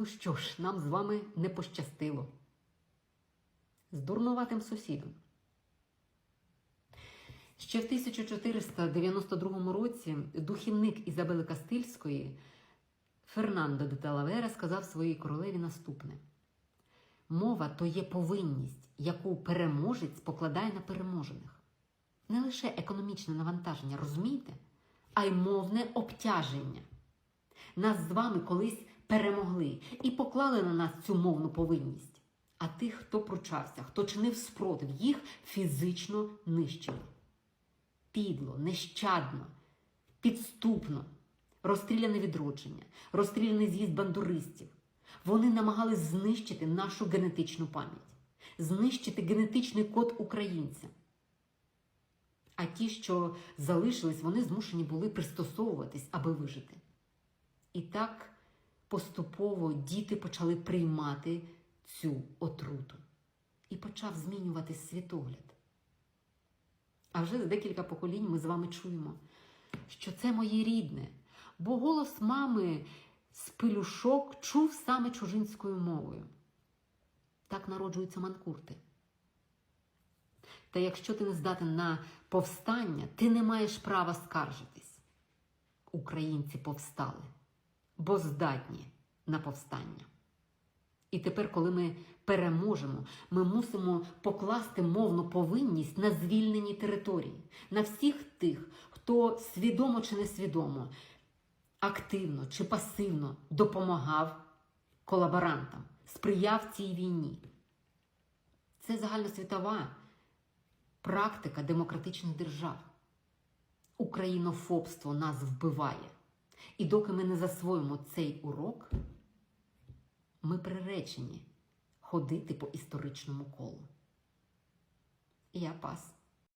Ну що ж, нам з вами не пощастило. З дурнуватим сусідом. Ще в 1492 році духівник Ізабели Кастильської Фернандо де Талавера сказав своїй королеві наступне: Мова то є повинність, яку переможець покладає на переможених. Не лише економічне навантаження, розумієте, а й мовне обтяження. Нас з вами колись перемогли і поклали на нас цю мовну повинність. А тих, хто пручався, хто чинив спротив, їх фізично нищили. Підло, нещадно, підступно, розстріляне відродження, розстріляний з'їзд бандуристів. Вони намагались знищити нашу генетичну пам'ять, знищити генетичний код українця. А ті, що залишились, вони змушені були пристосовуватись, аби вижити. І так поступово діти почали приймати цю отруту. І почав змінюватись світогляд. А вже за декілька поколінь ми з вами чуємо, що це моє рідне, бо голос мами з пилюшок чув саме чужинською мовою. Так народжуються манкурти. Та якщо ти не здатен на повстання, ти не маєш права скаржитись. Українці повстали, бо здатні на повстання. І тепер, коли ми переможемо, ми мусимо покласти мовну повинність на звільнені території, на всіх тих, хто свідомо чи несвідомо, активно чи пасивно допомагав колаборантам, сприяв цій війні. Це загальносвітова практика демократичних держав. Українофобство нас вбиває. І доки ми не засвоїмо цей урок, ми приречені ходити по історичному колу. Я пас.